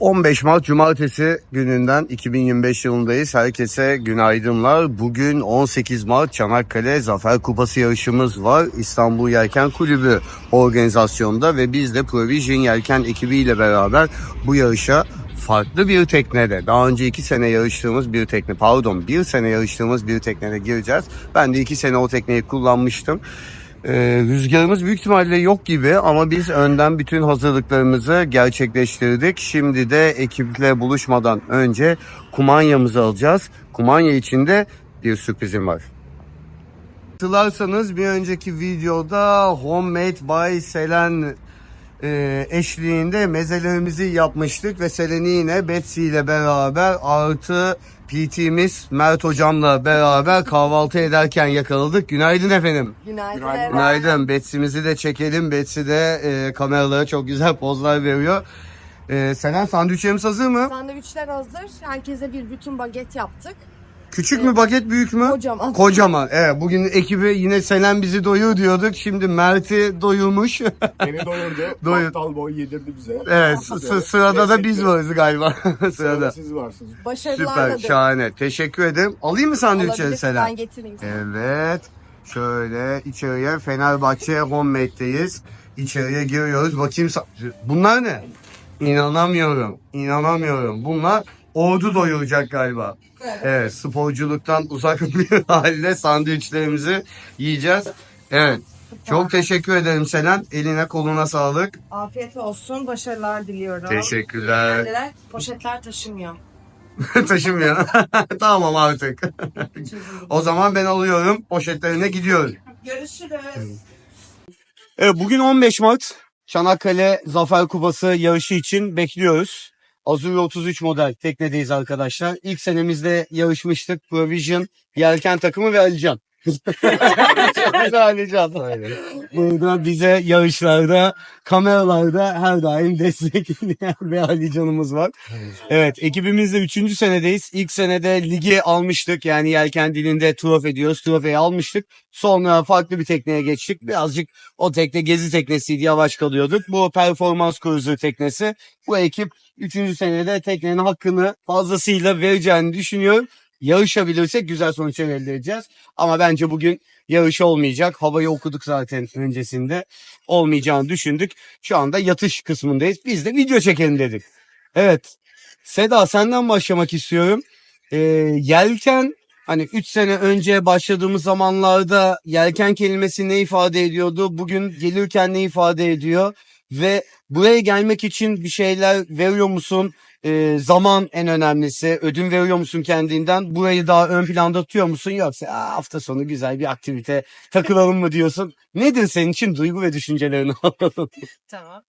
15 Mart Cumartesi gününden 2025 yılındayız. Herkese günaydınlar. Bugün 18 Mart Çanakkale Zafer Kupası yarışımız var. İstanbul Yelken Kulübü organizasyonda ve biz de Provision Yelken ekibiyle beraber bu yarışa farklı bir teknede, daha önce iki sene yarıştığımız bir tekne, pardon bir sene yarıştığımız bir teknede gireceğiz. Ben de iki sene o tekneyi kullanmıştım. Ee, rüzgarımız büyük ihtimalle yok gibi ama biz önden bütün hazırlıklarımızı gerçekleştirdik. Şimdi de ekiple buluşmadan önce kumanyamızı alacağız. Kumanya için de bir sürprizim var. Hatırlarsanız bir önceki videoda Homemade by Selen e, eşliğinde mezelerimizi yapmıştık ve Selen'i yine Betsy ile beraber artı PT'miz Mert hocamla beraber kahvaltı ederken yakaladık. Günaydın efendim. Günaydın. Günaydın. Günaydın. Betsy'mizi de çekelim. Betsy de e, kameralara çok güzel pozlar veriyor. E, Selen sandviçlerimiz hazır mı? Sandviçler hazır. Herkese bir bütün baget yaptık. Küçük mü baget büyük mü? Kocaman. Kocaman. Evet bugün ekibi yine Selen bizi doyur diyorduk. Şimdi Mert'i doyurmuş. Beni doyurdu. Doyur- Aptal boy yedirdi bize. evet sı- sı- sırada da biz varız galiba. Sırada siz varsınız. Başarılar Süper da şahane. Teşekkür ederim. Alayım mı sandviçleri Selen? Ben getireyim sana. Evet. Şöyle içeriye Fenerbahçe Homemade'deyiz. İçeriye giriyoruz. Bakayım. sa- Bunlar ne? İnanamıyorum. İnanamıyorum. Bunlar ordu doyuracak galiba. Evet. Sporculuktan uzak bir halde sandviçlerimizi yiyeceğiz. Evet. Çok teşekkür ederim Selen. Eline koluna sağlık. Afiyet olsun. Başarılar diliyorum. Teşekkürler. Kendiler poşetler taşımıyor. Taşımıyor. tamam artık. o zaman ben alıyorum. Poşetlerine gidiyorum. Görüşürüz. Evet, bugün 15 Mart Çanakkale Zafer Kupası yarışı için bekliyoruz. Azure 33 model teknedeyiz arkadaşlar. İlk senemizde yarışmıştık. Provision, Yelken takımı ve Alican. Ve Alican. Burada bize yarışlarda, kameralarda her daim destekleyen ve Alican'ımız var. Evet, ekibimizde 3. senedeyiz. İlk senede ligi almıştık. Yani yelken dilinde trofe diyoruz. Trofeyi almıştık. Sonra farklı bir tekneye geçtik. Birazcık o tekne gezi teknesiydi. Yavaş kalıyorduk. Bu performans cruiser teknesi. Bu ekip 3. senede teknenin hakkını fazlasıyla vereceğini düşünüyorum. Yarışabilirsek güzel sonuçlar elde edeceğiz. Ama bence bugün yarış olmayacak. Havayı okuduk zaten öncesinde. Olmayacağını düşündük. Şu anda yatış kısmındayız. Biz de video çekelim dedik. Evet. Seda senden başlamak istiyorum. Ee, yelken hani 3 sene önce başladığımız zamanlarda yelken kelimesi ne ifade ediyordu? Bugün gelirken ne ifade ediyor? Ve buraya gelmek için bir şeyler veriyor musun? Ee, zaman en önemlisi. Ödün veriyor musun kendinden? Burayı daha ön planda tutuyor musun? Yoksa "Aa, hafta sonu güzel bir aktivite takılalım mı diyorsun? Nedir senin için duygu ve düşüncelerini alalım? Tamam.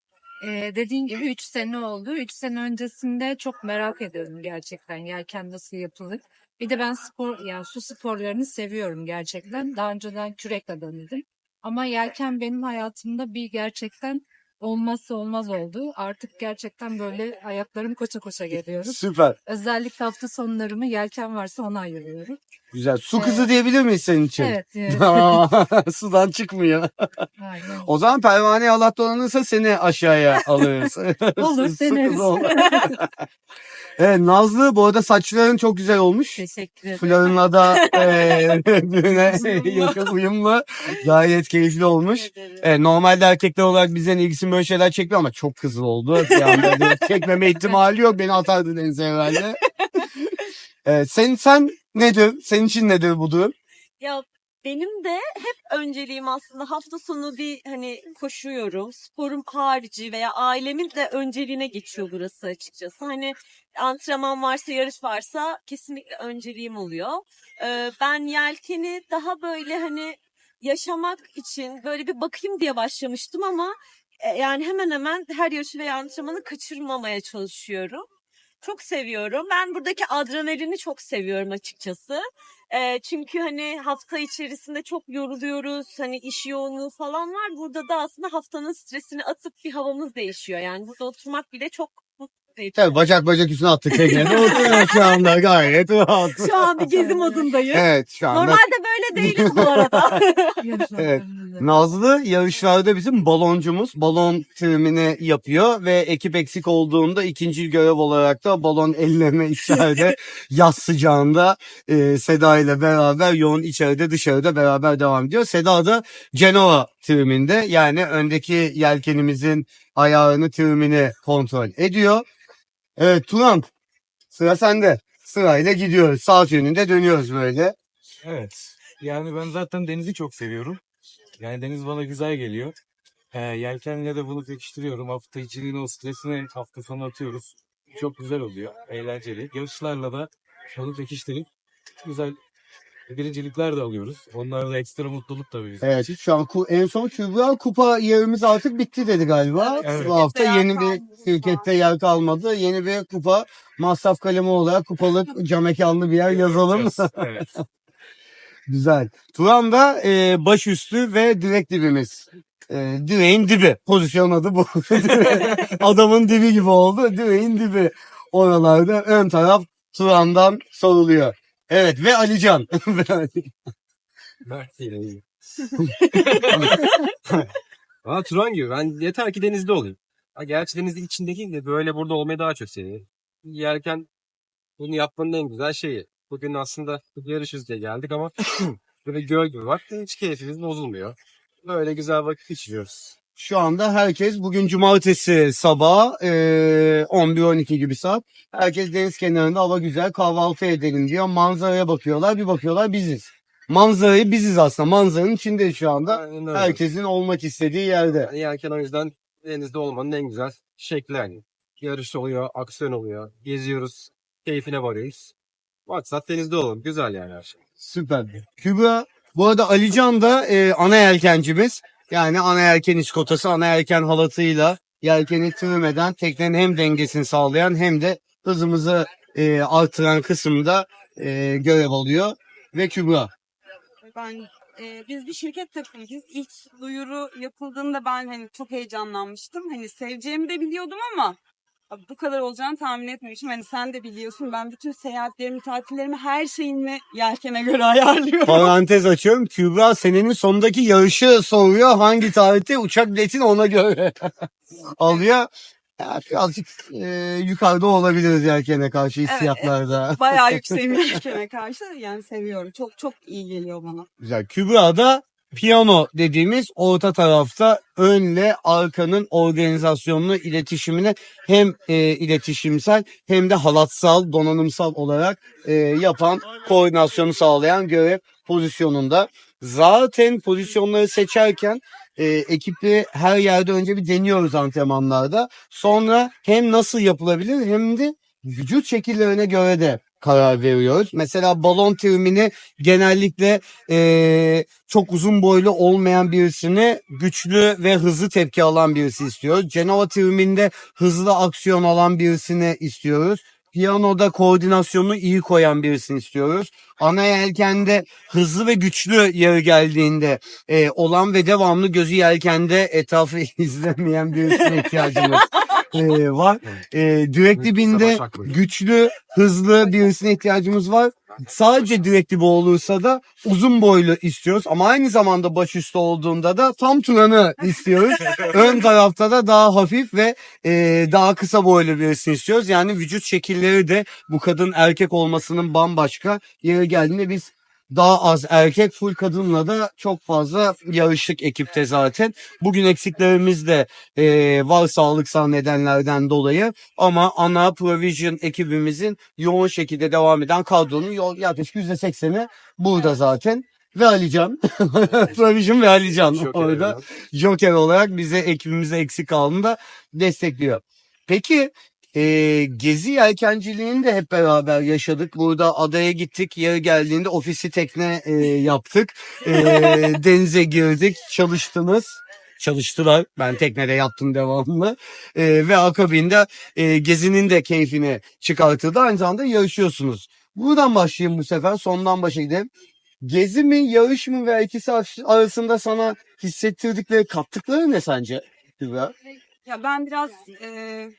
Ee, dediğin gibi 3 sene oldu. 3 sene öncesinde çok merak ediyordum gerçekten yelken nasıl yapılır. Bir de ben spor yani su sporlarını seviyorum gerçekten. Daha önceden kürekle denedim. Ama yelken benim hayatımda bir gerçekten olmazsa olmaz oldu. Artık gerçekten böyle ayaklarım koça koça geliyorum. Süper. Özellikle hafta sonlarımı yelken varsa ona ayırıyorum. Güzel. Su kızı diyebilir miyiz senin için? Evet. evet. Sudan çıkmıyor. Aynen. O zaman pervaneye Allah dolanırsa seni aşağıya alırız. Olur, Su deneriz. kızı ol. evet, Nazlı bu arada saçların çok güzel olmuş. Teşekkür ederim. Flor'unla da eee birbirine yakın uyumlu. Gayet keyifli olmuş. Teşekkür ederim. Evet, normalde erkekler olarak bizden ilgisini böyle şeyler çekmiyor ama çok kızıl oldu. Yani böyle çekmeme ihtimali yok. Beni atardı denize herhalde. Evet, sen, sen nedir? Senin için nedir bu durum? Ya benim de hep önceliğim aslında hafta sonu bir hani koşuyorum. Sporum harici veya ailemin de önceliğine geçiyor burası açıkçası. Hani antrenman varsa, yarış varsa kesinlikle önceliğim oluyor. Ee, ben yelkeni daha böyle hani yaşamak için böyle bir bakayım diye başlamıştım ama e, yani hemen hemen her yarışı veya antrenmanı kaçırmamaya çalışıyorum. Çok seviyorum. Ben buradaki adrenalini çok seviyorum açıkçası. Ee, çünkü hani hafta içerisinde çok yoruluyoruz. Hani iş yoğunluğu falan var. Burada da aslında haftanın stresini atıp bir havamız değişiyor. Yani burada oturmak bile çok. Tabii bacak bacak üstüne attık teknede. Oturuyoruz şu anda gayet rahat. Şu an bir gezi modundayız. Evet şu anda. Normalde böyle değiliz bu arada. Evet. Nazlı yarışlarda bizim baloncumuz. Balon trimini yapıyor ve ekip eksik olduğunda ikinci görev olarak da balon elleme içeride yaz sıcağında e, Seda ile beraber yoğun içeride dışarıda beraber devam ediyor. Seda da Genova triminde yani öndeki yelkenimizin ayarını trimini kontrol ediyor. Evet Turan sıra sende. Sırayla gidiyoruz. Saat yönünde dönüyoruz böyle. Evet. Yani ben zaten denizi çok seviyorum. Yani deniz bana güzel geliyor. Ee, yelkenle de bunu pekiştiriyorum. Hafta içinin o stresini hafta sonu atıyoruz. Çok güzel oluyor. Eğlenceli. Yarışlarla da onu pekiştirip güzel birincilikler de alıyoruz. Onlar da ekstra mutluluk tabii bizim Evet için. şu an ku- en son Kübra kupa yerimiz artık bitti dedi galiba. Evet. Bu hafta yer yeni bir kalmadı. şirkette yer kalmadı. Yeni bir kupa masraf kalemi olarak kupalık cam mekanlı bir yer yazalım. Evet. Güzel. Turan da e, başüstü ve direk dibimiz. E, direğin dibi. Pozisyon adı bu. Adamın dibi gibi oldu. Direğin dibi. Oralarda ön taraf Turan'dan soruluyor. Evet ve Alican. Mert ile iyi. Aa Turan gibi. Ben yeter ki denizde olayım. Ha, gerçi denizin içindeki de böyle burada olmayı daha çok seviyorum. Yerken bunu yapmanın en güzel şeyi. Bugün aslında yarışız diye geldik ama böyle göl gibi var. Hiç keyfimiz bozulmuyor. Böyle güzel vakit geçiriyoruz. Şu anda herkes bugün cumartesi sabah e, 11-12 gibi saat. Herkes deniz kenarında hava güzel kahvaltı edelim diyor. Manzaraya bakıyorlar bir bakıyorlar biziz. Manzarayı biziz aslında. Manzaranın içinde şu anda. Aynen öyle. Herkesin olmak istediği yerde. Yani yerken o yüzden denizde olmanın en güzel şekli yani. Yarış oluyor, aksiyon oluyor. Geziyoruz, keyfine varıyoruz. Maksat denizde olalım. Güzel yani her şey. Süper. Kübra bu arada Alican da e, ana yelkencimiz. Yani ana yelken iskotası, ana yelken halatıyla yelkeni tırmeden teknenin hem dengesini sağlayan hem de hızımızı e, artıran kısımda e, görev alıyor. Ve Kübra. Ben e, biz bir şirket takımıyız. İlk duyuru yapıldığında ben hani çok heyecanlanmıştım. Hani seveceğimi de biliyordum ama bu kadar olacağını tahmin etmemiştim. Hani sen de biliyorsun ben bütün seyahatlerimi, tatillerimi, her şeyimi yelkene göre ayarlıyorum. Parantez açıyorum. Kübra senenin sonundaki yarışı soruyor. Hangi tarihte uçak biletini ona göre alıyor. Ya birazcık e, yukarıda olabiliriz yelkene karşı hissiyatlarda. Bayağı yükseğim yelkene karşı. Yani seviyorum. Çok çok iyi geliyor bana. Güzel. Kübra da piyano dediğimiz orta tarafta önle arkanın organizasyonunu, iletişimini hem e, iletişimsel hem de halatsal, donanımsal olarak e, yapan, koordinasyonu sağlayan görev pozisyonunda. Zaten pozisyonları seçerken e, ekiple her yerde önce bir deniyoruz antrenmanlarda. Sonra hem nasıl yapılabilir hem de vücut şekillerine göre de karar veriyoruz. Mesela balon trimini genellikle eee, çok uzun boylu olmayan birisini güçlü ve hızlı tepki alan birisi istiyoruz. Genova triminde hızlı aksiyon alan birisini istiyoruz. Piyanoda koordinasyonu iyi koyan birisini istiyoruz. Ana yelkende hızlı ve güçlü yeri geldiğinde e, olan ve devamlı gözü yelkende etrafı izlemeyen birisine ihtiyacımız e, var. E, direkt dibinde Başak Bey. güçlü, hızlı birisine ihtiyacımız var. Sadece direkt dibi olursa da uzun boylu istiyoruz ama aynı zamanda başüstü olduğunda da tam turanı istiyoruz. Ön tarafta da daha hafif ve e, daha kısa boylu birisini istiyoruz. Yani vücut şekilleri de bu kadın erkek olmasının bambaşka yere geldiğinde biz daha az erkek full kadınla da çok fazla yarıştık ekipte zaten. Bugün eksiklerimiz de e, var sağlıksal nedenlerden dolayı ama ana provision ekibimizin yoğun şekilde devam eden kadronun yaklaşık %80'i burada zaten. Ve Alican. provision ve Alican orada. Joker olarak bize ekibimize eksik aldığında destekliyor. Peki e, gezi yelkenciliğini de hep beraber yaşadık. Burada adaya gittik. Yeri geldiğinde ofisi tekne e, yaptık. E, denize girdik. Çalıştınız. Çalıştılar. Ben teknede yaptım devamlı. E, ve akabinde e, gezinin de keyfini çıkartıldı. Aynı zamanda yarışıyorsunuz. Buradan başlayayım bu sefer. Sondan başa gidelim. Gezi mi, yarış mı veya ikisi arasında sana hissettirdikleri, kattıkları ne sence? Ya ben biraz e,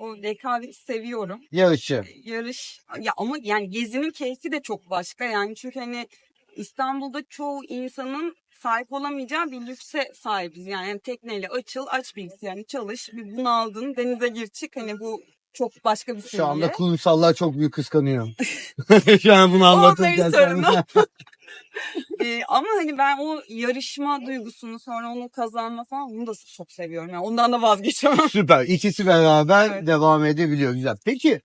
O rekabeti seviyorum. Yarışı. Yarış ya ama yani gezinin keyfi de çok başka yani çünkü hani İstanbul'da çoğu insanın sahip olamayacağı bir lükse sahibiz yani, Yani tekneyle açıl aç bilgisayarını çalış bir bunu aldın denize gir çık hani bu çok başka bir seviye. Şu anda kurumsallar çok büyük kıskanıyor. Şu an bunu anlatırken. sorunu. sen- Ee, ama hani ben o yarışma duygusunu sonra onu kazanma falan bunu da çok seviyorum. Yani ondan da vazgeçemem. Süper. İkisi beraber Evet. devam edebiliyor. Güzel. Peki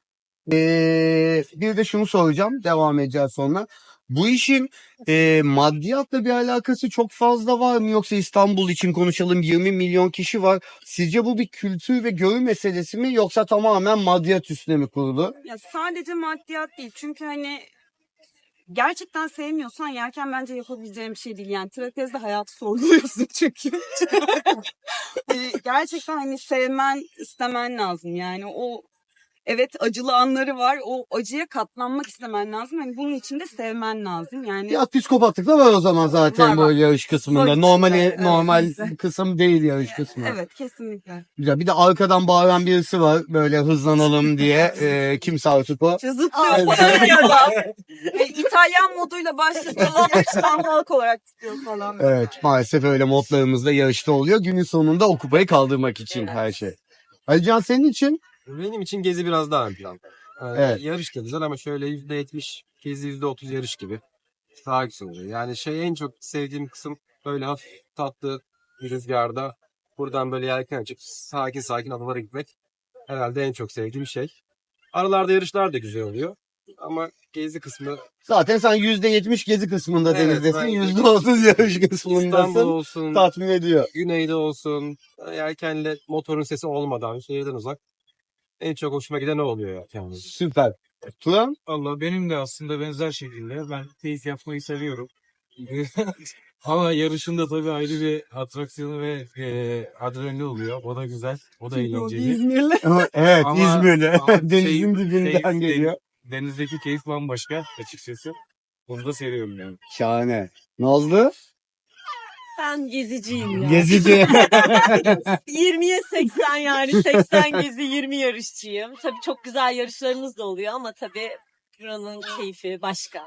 eee, bir de şunu soracağım. Devam edeceğiz sonra. Bu işin eee maddiyatla bir alakası çok fazla var mı? Yoksa İstanbul için konuşalım 20 milyon kişi var. Sizce bu bir kültür ve görü meselesi mi? Yoksa tamamen maddiyat üstüne mi kurulu? Ya sadece maddiyat değil. Çünkü hani gerçekten sevmiyorsan yerken bence yapabileceğim bir şey değil. Yani trapezde hayatı sorguluyorsun çünkü. Ee, gerçekten hani sevmen, istemen lazım. Yani o evet acılı anları var. O acıya katlanmak istemen lazım. Hani bunun için de sevmen lazım. Yani Ya psikopatlık da var o zaman zaten Var, var. böyle yarış kısmında. Var, Normal evet, normal kısım değil yarış kısmı. evet kesinlikle. Güzel. Bir de arkadan bağıran birisi var böyle hızlanalım diye. Eee kimse artık o. Zıplıyor Evet. falan ya Ve İtalyan moduyla başladı. Baştan halk olarak tutuyor falan. Evet maalesef öyle modlarımızda yarışta oluyor. Günün sonunda o kupayı kaldırmak için her şey. Alican senin için? Benim için gezi biraz daha ön plan. Yani Evet. Yarış da güzel ama şöyle %70 gezi %30 yarış gibi. Daha güzel oluyor. Yani şey en çok sevdiğim kısım böyle hafif tatlı bir rüzgarda buradan böyle yelken açıp sakin sakin adalara gitmek herhalde en çok sevdiğim şey. Aralarda yarışlar da güzel oluyor. Ama gezi kısmı Zaten sen %70 gezi kısmında Evet, denizdesin. ben- %30 yarış İstanbul kısmındasın. olsun, Tatmin ediyor. güneyde olsun, yelkenle motorun sesi olmadan şehirden uzak. En çok hoşuma giden o oluyor ya. Yani. Süper. Turan? Allah benim de aslında benzer şekilde ben keyif yapmayı seviyorum. Ama yarışında tabii ayrı bir atraksiyonu ve e, adrenalini oluyor. O da güzel. O da eğlenceli. İzmirli. evet Ama- İzmir'de. ama Denizin şey- dibinden geliyor. Denizdeki keyif bambaşka açıkçası. Onu da seviyorum yani. Şahane. Nazlı? Ben geziciyim ya. Gezici. 20'ye 80 yani 80 gezi 20 yarışçıyım. Tabii çok güzel yarışlarımız da oluyor ama tabii buranın keyfi başka.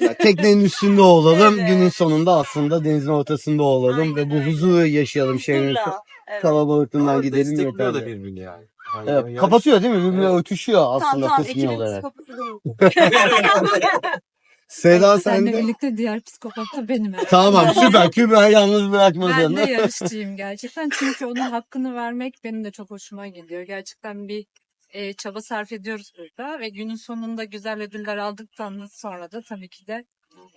Ya, Teknenin üstünde olalım. Evet. Günün sonunda aslında denizin ortasında olalım ve Aynen bu öyle. huzuru yaşayalım şehrin Huzurla, evet. kalabalıklığından Ama gidelim destekliyor da birbirini yani. Yani Evet, yarış- kapatıyor değil mi? Birbirine Evet. ötüşüyor aslında Tamam tamam kısmi olarak. değil. Seda Seninle sende. birlikte diğer psikopat da benim. herhalde. Tamam süper. Kübra yalnız Ben bırakmadın. de yarışçıyım gerçekten. Çünkü onun hakkını vermek benim de çok hoşuma gidiyor. Gerçekten bir e, çaba sarf ediyoruz burada ve günün sonunda güzel ödüller aldıktan sonra da tabii ki de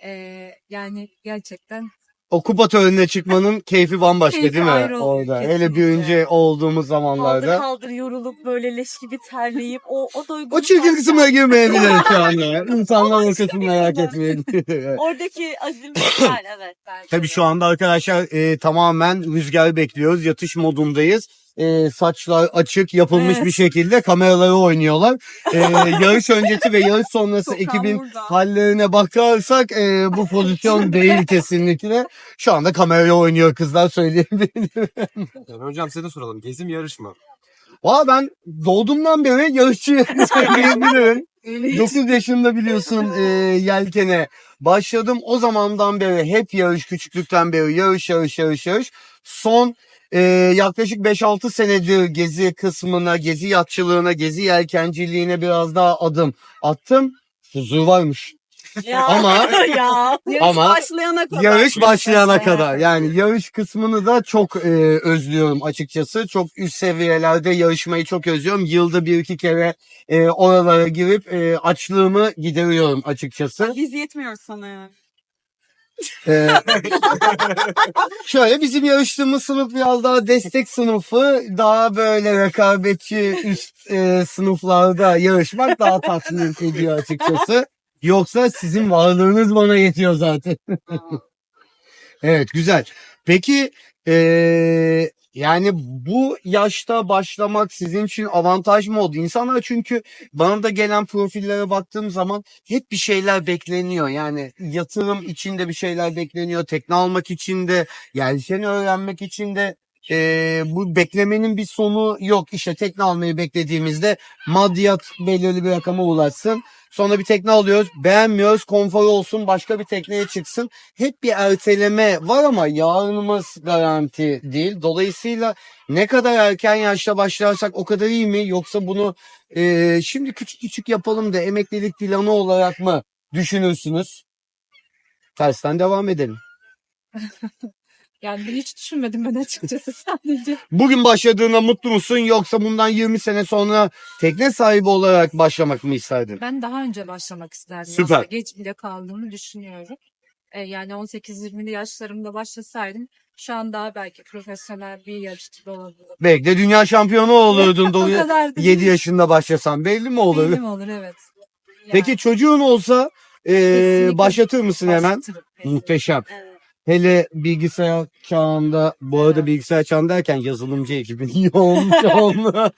e, yani gerçekten O kupa törenine çıkmanın keyfi bambaşka Keyfi değil mi? ayrı oluyor, Orada. Hele kesinlikle. büyüyünce olduğumuz Kaldır zamanlarda. kaldır yorulup böyle leş gibi terleyip o, o duygu. O çirkin kısmına girmeyebiliriz şu anda. İnsanlar o kısmını merak etmeyin. Oradaki azim güzel evet. bence Tabii şu anda arkadaşlar e, tamamen rüzgar bekliyoruz. Yatış modundayız. E, saçlar açık yapılmış Evet. bir şekilde kameraları oynuyorlar. E, yarış öncesi ve yarış sonrası Sokan ekibin hallerine bakarsak e, bu pozisyon değil kesinlikle. Şu anda kameraya oynuyor kızlar söyleyebilirim. Yani hocam size de soralım. Gezi mi yarış mı? Valla ben doğduğumdan beri yarışçı söyleyebilirim. 9 yaşında biliyorsun e, yelkene başladım. O zamandan beri hep yarış küçüklükten beri yarış yarış yarış yarış. Son e, yaklaşık 5-6 senedir gezi kısmına, gezi yatçılığına, gezi yelkenciliğine biraz daha adım attım. Huzur varmış. Ya, Ama- ya. Ama başlayana kadar. yarış başlayana kadar yani yarış kısmını da çok e, özlüyorum açıkçası. Çok üst seviyelerde yarışmayı çok özlüyorum. Yılda bir iki kere e, oralara girip e, açlığımı gideriyorum açıkçası. Biz yetmiyoruz sana yani. E, şöyle bizim yarıştığımız sınıf biraz daha destek sınıfı. Daha böyle rekabetçi üst e, sınıflarda yarışmak daha tatmin ediyor açıkçası. Yoksa sizin varlığınız bana yetiyor zaten. Evet güzel. Peki eee, yani bu yaşta başlamak sizin için avantaj mı oldu? İnsanlar çünkü bana da gelen profillere baktığım zaman hep bir şeyler bekleniyor. Yani yatırım içinde bir şeyler bekleniyor. Tekne almak için de, yelken öğrenmek için de e, bu beklemenin bir sonu yok. İşte tekne almayı beklediğimizde maddiyat belirli bir rakama ulaşsın. Sonra bir tekne alıyoruz. Beğenmiyoruz. Konfor olsun. Başka bir tekneye çıksın. Hep bir erteleme var ama yarınımız garanti değil. Dolayısıyla ne kadar erken yaşta başlarsak o kadar iyi mi? Yoksa bunu e, şimdi küçük küçük yapalım da emeklilik planı olarak mı düşünürsünüz? Tersten devam edelim. Yani ben hiç düşünmedim ben açıkçası sadece. Bugün başladığına mutlu musun yoksa bundan 20 sene sonra tekne sahibi olarak başlamak mı isterdin? Ben daha önce başlamak isterdim. Süper. Aslında geç bile kaldığımı düşünüyorum. E, yani 18-20'li yaşlarımda başlasaydım şu an daha belki profesyonel bir yarışçı da olabilirdim. Belki de dünya şampiyonu olurdun O doğru. kadar da 7 yaşında başlasan belli mi olur? Benim olur evet. Yani Peki çocuğun olsa e, Kesinlikle başlatır mısın hemen? başlatırım, kesinlikle. Muhteşem. Evet. Hele bilgisayar çağında, bu arada bilgisayar çağında derken yazılımcı ekibin yoğun olma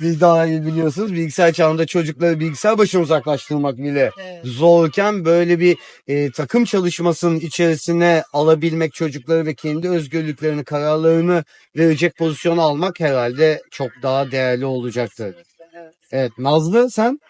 bir daha iyi biliyorsunuz. Bilgisayar çağında çocukları bilgisayar başına uzaklaştırmak bile Evet. zorken böyle bir e, takım çalışmasının içerisine alabilmek çocukları ve kendi özgürlüklerini, kararlarını verecek pozisyona almak herhalde çok daha değerli olacaktır. Evet. Evet Nazlı sen?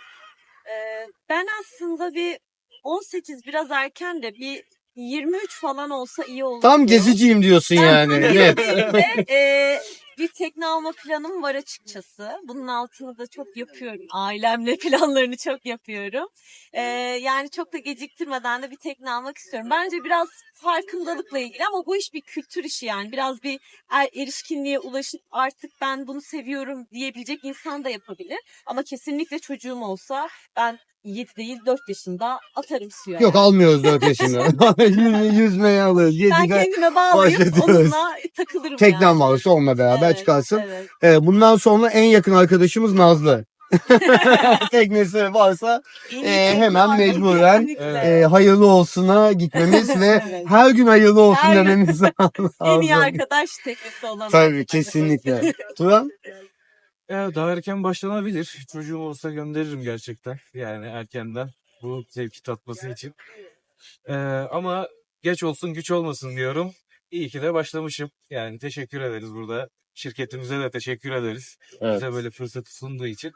Ee, ben aslında bir 18 biraz erken de bir 23 falan olsa iyi olur. Tam geziciyim diyorsun yani. Net. Ve, e, bir tekne alma planım var açıkçası. Bunun altını da çok yapıyorum. Ailemle planlarını çok yapıyorum. E, yani çok da geciktirmeden de bir tekne almak istiyorum. Bence biraz farkındalıkla ilgili ama bu iş bir kültür işi yani. Biraz bir er, erişkinliğe ulaşıp artık ben bunu seviyorum diyebilecek insan da yapabilir. Ama kesinlikle çocuğum olsa ben 7 değil 4 yaşında atarım suya. Yok almıyoruz 4 yaşında. Yüz- Yüzmeye alırız. ben kendime bağlayıp başlatıyoruz. onunla takılırım teknen yani. varsa onunla beraber Evet, çıkarsın. evet. Evet, bundan sonra en yakın arkadaşımız Nazlı. Teknesi varsa Ee, tekne hemen mecburen, kesinlikle. e, hayırlı olsuna gitmemiz ve Evet. her gün hayırlı olsun Her gün. dememiz lazım. en iyi arkadaş teknesi olan. Tabii kesinlikle. Turan? Ee, daha erken başlanabilir. Çocuğum olsa gönderirim gerçekten. Yani erkenden bu zevki tatması için. Ee, ama geç olsun güç olmasın diyorum. İyi ki de başlamışım. Yani teşekkür ederiz burada. Şirketimize de teşekkür ederiz. Evet. Bize böyle fırsatı sunduğu için.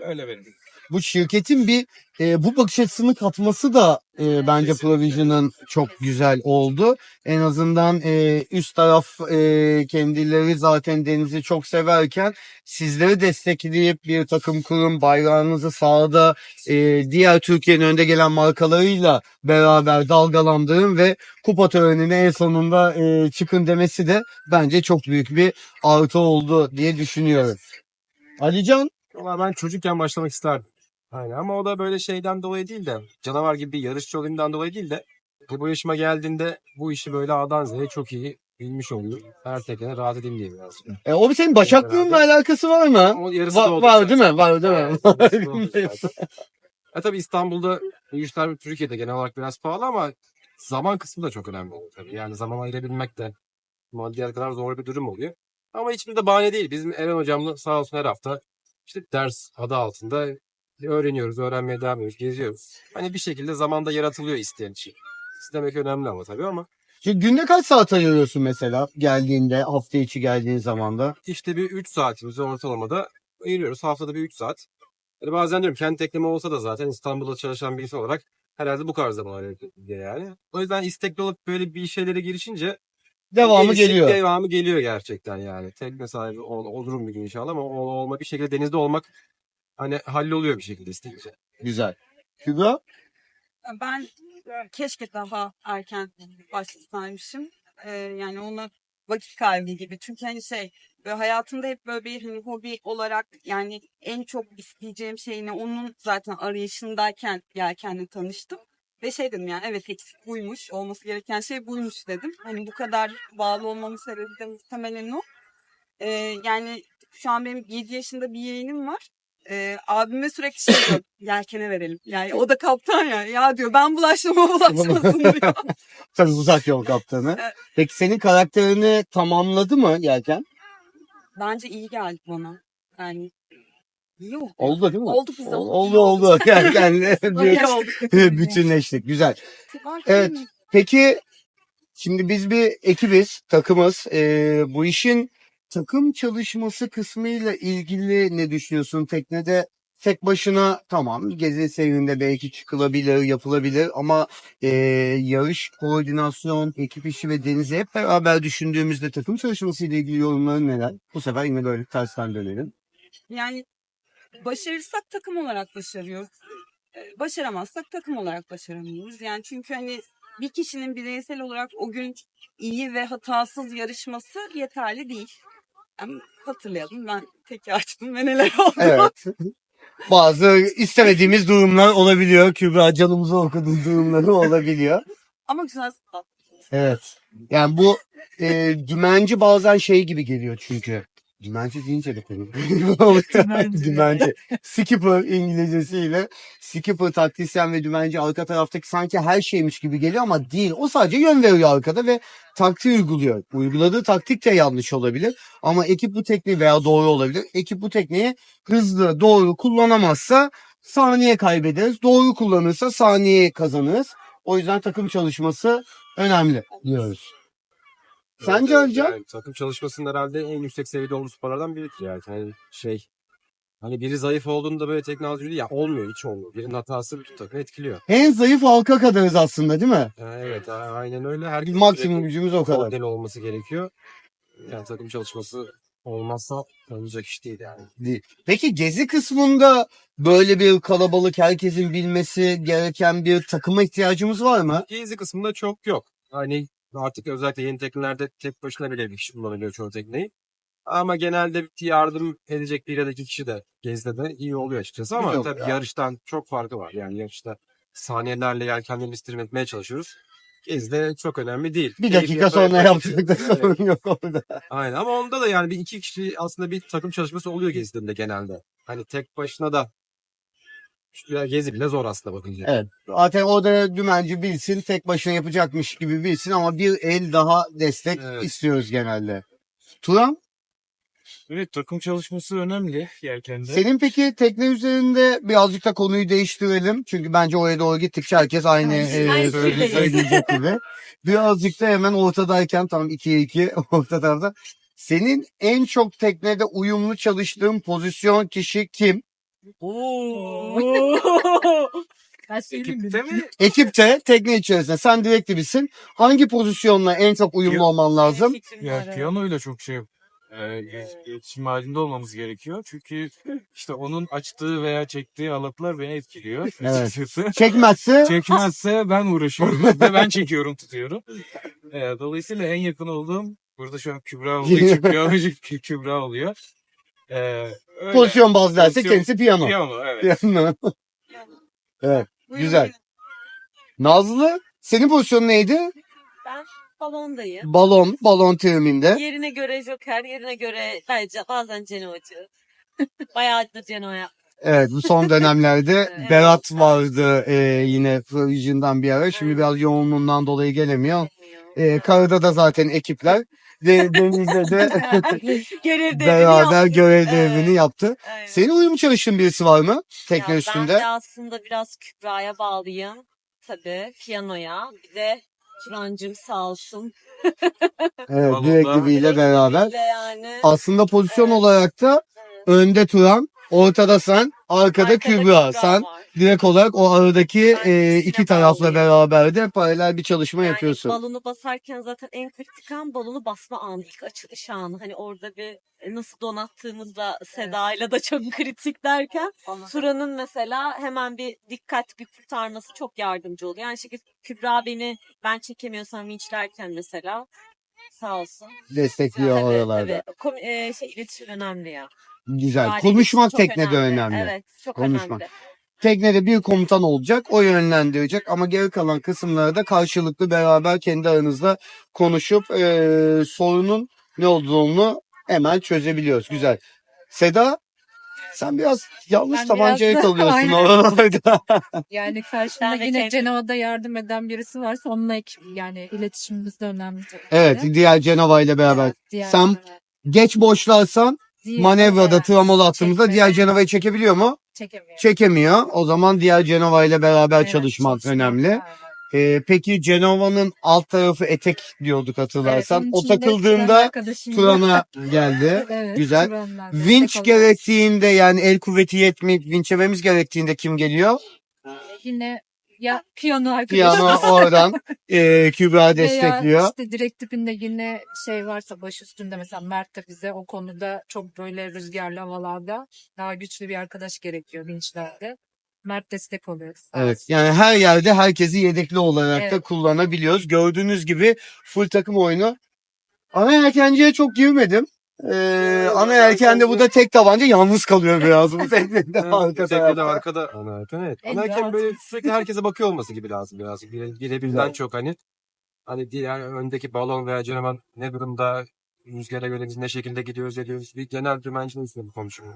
Öyle benim. Bu şirketin bir e, bu bakış açısını katması da e, bence Provision'ın çok güzel oldu. En azından e, üst taraf e, kendileri zaten denizi çok severken sizleri destekleyip bir takım kurum bayrağınızı sahada e, diğer Türkiye'nin önde gelen markalarıyla beraber dalgalandırın ve kupa törenine en sonunda e, çıkın demesi de bence çok büyük bir artı oldu diye düşünüyorum. Alican? Valla ben çocukken başlamak isterdim. Aynen ama o da böyle şeyden dolayı değil de canavar gibi bir yarışçı olayımdan dolayı değil de bu yaşıma geldiğinde bu işi böyle A'dan Z'ye çok iyi bilmiş oluyor. Her tekene rahat edeyim diye biraz. E, o senin başaklığınla alakası var mı? O yarısı Va- da oldu var zaten. değil mi? Var değil mi? Evet, yarısı da oldu zaten. E İstanbul'da bu işler Türkiye'de genel olarak biraz pahalı ama zaman kısmı da çok önemli oluyor tabii. Yani zaman ayırabilmek de maddiyat kadar zor bir durum oluyor. Ama hiçbir de bahane değil. Bizim Eren hocamla sağ olsun her hafta işte ders adı altında öğreniyoruz, öğrenmeye devam ediyoruz, geziyoruz. Hani bir şekilde zamanda yaratılıyor isteyen için. İstemek önemli ama tabii ama Şimdi günde kaç saat ayırıyorsun mesela geldiğinde, hafta içi geldiğin zaman da? işte bir 3 saatimizi ortalamada ayırıyoruz. Haftada bir 3 saat. Yani bazen diyorum kendi tekleme olsa da zaten İstanbul'da çalışan birisi olarak herhalde bu kadar zaman ayırıyor yani. O yüzden istekli olup böyle bir şeylere girişince Devamı gerisi- geliyor. Devamı geliyor gerçekten yani. Tekne sahibi ol, olurum bir gün inşallah ama ol, olma bir şekilde denizde olmak hani halloluyor bir şekilde isteyince. Güzel. Kübra? Ben keşke daha erken başlasaymışım. Ee, yani ona vakit kaybı gibi. Çünkü hani şey böyle hayatımda hep böyle bir hani hobi olarak yani en çok isteyeceğim şey ne onun zaten arayışındayken yelkenle tanıştım. Ve şey dedim yani evet eksik buymuş. Olması gereken şey buymuş dedim. Hani bu kadar bağlı olmamın sebebi de muhtemelen o. Ee, yani şu an benim 7 yaşında bir yeğenim var. Ee, abime sürekli şey diyor, yelkene verelim. Yani o da kaptan ya. Ya diyor ben bulaşmama bulaşmasın diyor. Tabii uzak yol kaptanı. Peki senin karakterini tamamladı mı Yelken? Bence iyi geldi bana. Yani iyi oldu. Oldu değil mi? Oldu biz de Ol- olduk, Oldu oldu. Yelkenle İyi bir- olduk. bütünleştik. Güzel. Evet. Peki şimdi biz bir ekibiz, takımız. Ee, bu işin takım çalışması kısmıyla ilgili ne düşünüyorsun? Teknede tek başına tamam gezi seyrinde belki çıkılabilir, yapılabilir ama eee, yarış, koordinasyon, ekip işi ve denizi hep beraber düşündüğümüzde takım çalışması ile ilgili yorumların neler? Bu sefer yine böyle tersten dönelim. Yani başarırsak takım olarak başarıyoruz. Ee, Başaramazsak takım olarak başaramıyoruz. Yani çünkü hani bir kişinin bireysel olarak o gün iyi ve hatasız yarışması yeterli değil. Hatırlayalım ben tekrardım ve neler oldu. Evet. Bazı istemediğimiz durumlar olabiliyor. Kübra canımızı okuduğu durumları olabiliyor. Ama güzel. Evet. Yani bu e, dümenci bazen şey gibi geliyor çünkü. Dümenci deyince de konu. dümenci. Skipper İngilizcesiyle skipper taktisyen ve dümenci arka taraftaki sanki her şeymiş gibi geliyor ama değil. O sadece yön veriyor arkada ve taktiği uyguluyor. Uyguladığı taktik de yanlış olabilir ama ekip bu tekniği veya doğru olabilir. Ekip bu tekniği hızlı, doğru kullanamazsa saniye kaybederiz. Doğru kullanırsa saniye kazanırız. O yüzden takım çalışması önemli diyoruz. Sence Evet, hocam? Yani takım çalışmasının herhalde en yüksek seviyede olduğu sporlardan biridir yani. Hani şey hani biri zayıf olduğunda böyle teknoloji değil ya olmuyor hiç olmuyor. Birinin hatası bütün takımı etkiliyor. En zayıf halka kadarız aslında değil mi? Yani evet aynen öyle. Her gün Maksimum gücümüz o kadar. koordine olması gerekiyor. Yani takım çalışması olmazsa olacak iş değil yani. Değil. Peki gezi kısmında böyle bir kalabalık herkesin bilmesi gereken bir takıma ihtiyacımız var mı? Gezi kısmında çok yok. Hani artık özellikle yeni teknelerde tek başına bile bir kişi kullanabiliyor çoğu tekneyi. Ama genelde yardım edecek bir ya da iki kişi de gezide de iyi oluyor açıkçası. Ama Güzel tabii oluyor. yarıştan çok farkı var. Yani yarışta saniyelerle yelkenlerimizi trim etmeye çalışıyoruz. Gezide çok önemli değil. Bir Keyif dakika sonra yapa yaptık da sorun yok orada. Aynen ama onda da yani bir iki kişi aslında bir takım çalışması oluyor gezilerinde genelde. Hani tek başına da şu gezi bile zor aslında bakınca. Evet. Zaten o da dümenci bilsin, tek başına yapacakmış gibi bilsin ama bir el daha destek Evet. istiyoruz genelde. Turan, Evet takım çalışması önemli yelkende. senin peki tekne üzerinde birazcık da konuyu değiştirelim. Çünkü bence oraya doğru gittikçe herkes aynı e, Aynı söyle- şeydeyiz. söyleyecek gibi. Birazcık da hemen ortadayken tam 2'ye 2 orta tarafta. Senin en çok teknede uyumlu çalıştığın pozisyon kişi kim? Ben söyleyeyim mi? Ekipte mi? Ekipte tekne içerisinde sen direktifisin. Hangi pozisyonla en çok uyumlu Yok. olman lazım? Ya piyanoyla çok şey e, ilet- iletişim halinde olmamız gerekiyor. Çünkü işte onun açtığı veya çektiği alatlar beni etkiliyor. Evet. açıkçası. Çekmezse Çekmezse ben uğraşıyorum ve ben çekiyorum tutuyorum. E, dolayısıyla en yakın olduğum burada şu an Kübra olduğu için Kü- Kübra oluyor. E, öyle. pozisyon bazlı derse Pozisyon- kendisi piyano. Piyano evet. Piyano. evet. Buyurun, Güzel. buyurun. Nazlı senin pozisyonun neydi? Ben balondayım. Balon, balon teriminde. Yerine göre joker, yerine göre bence bazen cenovacı. Bayağıdır cenoya. Evet bu son dönemlerde Evet. Berat vardı e, yine Provision'dan bir ara. Şimdi biraz yoğunluğundan dolayı gelemiyor. E, karada da zaten ekipler. De, denizde de Görev beraber yaptık. görev Evet. devrini yaptı. Evet. Senin uyum çalıştığın birisi var mı? Tekne Ya üstünde. Ben de aslında biraz Kübra'ya bağlıyım. Tabii piyanoya. Bir de Turancım sağ olsun. Evet, Balonda- direktifiyle beraber. Yani. Aslında pozisyon Evet. olarak da Evet. önde Turan, ortada sen, arkada, Arkada Kübra. Sen var. direkt olarak o aradaki Ben e, iki tarafla beraber de paralel bir çalışma Yani yapıyorsun. balonu basarken zaten en kritik an balonu basma anı, ilk açılış anı. Hani orada bir e, nasıl donattığımızda Seda'yla da çok kritik derken Turan'ın mesela hemen bir dikkat bir kurtarması çok yardımcı oluyor. Yani şekilde Kübra beni ben çekemiyorsam vinçlerken mesela sağ olsun. Destekliyor Tabii, oralarda. tabii. Kom- e, şey iletişim önemli ya. Güzel. Yani Konuşmak çok teknede önemli. Evet, çok Konuşmak. önemli. Teknede bir komutan olacak, o yönlendirecek ama geri kalan kısımları da karşılıklı beraber kendi aranızda konuşup e, sorunun ne olduğunu hemen çözebiliyoruz. Güzel. Seda sen biraz yalnız Ben tabancaya biraz kalıyorsun oralarda. Yani karşımda Ben de yine Cenova'da yardım eden birisi varsa onunla ekip yani iletişimimiz de önemli evet, diğer Cenova ile beraber. Evet, diğer- Sen evet. geç boşlarsan manevrada travmalı attığımızda çekmede diğer Cenova'yı çekebiliyor mu? çekemiyor. Çekemiyor. O zaman diğer Cenova ile beraber Evet, çalışmak çalışmak, önemli. Ee, peki Cenova'nın alt tarafı etek diyorduk hatırlarsan. Evet, o onun içinde Turan takıldığında arkadaşım. Turan'a geldi. Evet, Güzel. Turan'la Vinç gerektiğinde yani el kuvveti yetmeyip vinçlememiz gerektiğinde kim geliyor? Yine ya piyano arkadaşım. Piyano oradan e, Kübra Veya destekliyor. işte direkt tipinde yine şey varsa baş üstünde mesela Mert de bize o konuda çok böyle rüzgarlı havalarda daha güçlü bir arkadaş gerekiyor vinçlerde. Mert destek oluyor. sağ Evet olsun. yani her yerde herkesi yedekli olarak da Evet. kullanabiliyoruz. Gördüğünüz gibi full takım oyunu. Ana yelkenciye çok girmedim. Ee, ana yelkende bu da tek tabanca yalnız kalıyor biraz. Bu teknede arka Teknede tarafta. arkada ana erken evet. Ana erken böyle sürekli herkese bakıyor olması gibi lazım birazcık. Bire, birebirden Güzel. çok hani. Hani diğer öndeki balon veya canavar ne durumda rüzgara göre biz ne şekilde gidiyoruz ediyoruz. Bir genel dümencinin üstüne konuşuyor.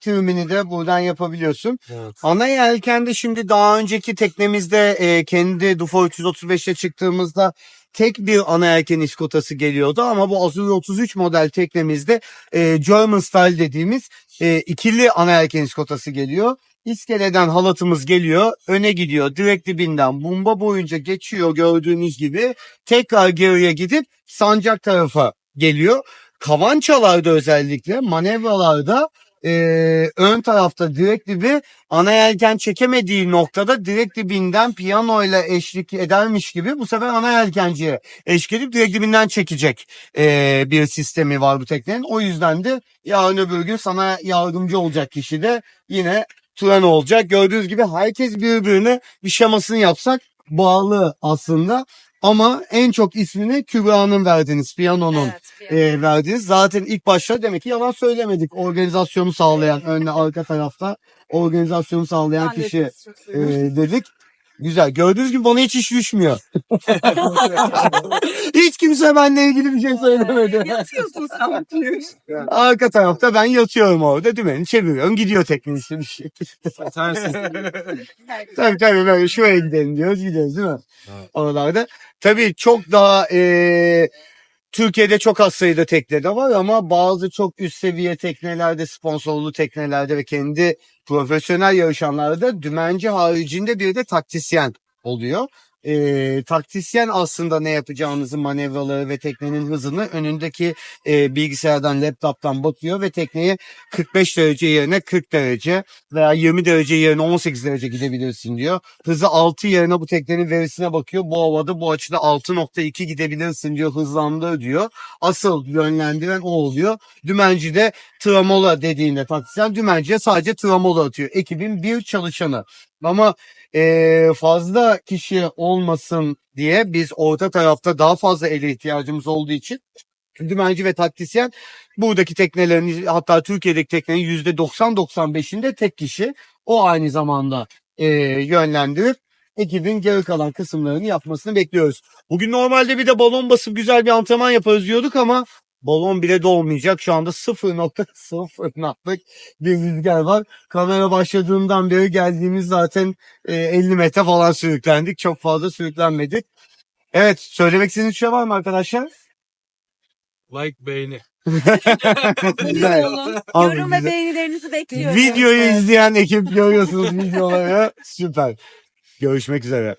Tümünü de buradan yapabiliyorsun. Evet. Ana yelkende şimdi daha önceki teknemizde e, kendi Dufo 335'e çıktığımızda tek bir ana yelken iskotası geliyordu ama bu Azure 33 model teknemizde e, German style dediğimiz e, ikili ana yelken iskotası geliyor. İskeleden halatımız geliyor, öne gidiyor, direkt dibinden bomba boyunca geçiyor gördüğünüz gibi. Tekrar geriye gidip sancak tarafa geliyor. Kavançalarda özellikle manevralarda e, ön tarafta direkt dibi ana yelken çekemediği noktada direkt dibinden piyanoyla eşlik edermiş gibi bu sefer ana yelkenciye eşlik edip direkt dibinden çekecek e, bir sistemi var bu teknenin. O yüzden de yarın öbür gün sana yardımcı olacak kişi de yine Turan olacak. Gördüğünüz gibi herkes birbirine bir şemasını yapsak bağlı aslında. Ama en çok ismini Kübra'nın verdiğiniz, piyanonun Evet, piyano. e, verdiniz. Zaten ilk başta demek ki yalan söylemedik. Organizasyonu sağlayan, önde arka tarafta organizasyonu sağlayan kişi e, dedik. Güzel. Gördüğünüz gibi bana hiç iş düşmüyor. hiç kimse benimle ilgili bir şey söylemedi. Yatıyorsun sen. Arka tarafta ben yatıyorum orada dümeni çeviriyorum. Gidiyor bir şey. Sensiz. tabii tabii böyle şuraya gidelim diyoruz gidiyoruz değil mi? Evet. Oralarda. Tabii çok daha e, Türkiye'de çok az sayıda tekne de var ama bazı çok üst seviye teknelerde, sponsorlu teknelerde ve kendi profesyonel yarışanlarda dümenci haricinde bir de taktisyen oluyor. E, taktisyen aslında ne yapacağınızı manevraları ve teknenin hızını önündeki e, bilgisayardan, laptop'tan bakıyor ve tekneyi 45 derece yerine 40 derece veya 20 derece yerine 18 derece gidebilirsin diyor. Hızı 6 yerine bu teknenin verisine bakıyor. Bu havada bu açıda 6.2 gidebilirsin diyor. Hızlandır diyor. Asıl yönlendiren o oluyor. Dümenci de tramola dediğinde taktisyen dümenciye sadece tramola atıyor. Ekibin bir çalışanı. Ama eee, fazla kişi olmasın diye biz orta tarafta daha fazla ele ihtiyacımız olduğu için dümenci ve taktisyen buradaki teknelerin hatta Türkiye'deki teknenin yüzde 90-95'inde tek kişi o aynı zamanda eee, yönlendirip ekibin geri kalan kısımlarını yapmasını bekliyoruz. Bugün normalde bir de balon basıp güzel bir antrenman yaparız diyorduk ama balon bile dolmayacak. Şu anda 0.0 knotlık bir rüzgar var. Kamera başladığından beri geldiğimiz zaten e, 50 metre falan sürüklendik. Çok fazla sürüklenmedik. Evet söylemek istediğiniz bir şey var mı arkadaşlar? Like beğeni. Güzel. Abi, Yorum ve güzel. beğenilerinizi bekliyorum. Videoyu izleyen ekip görüyorsunuz videoları. Süper. Görüşmek üzere.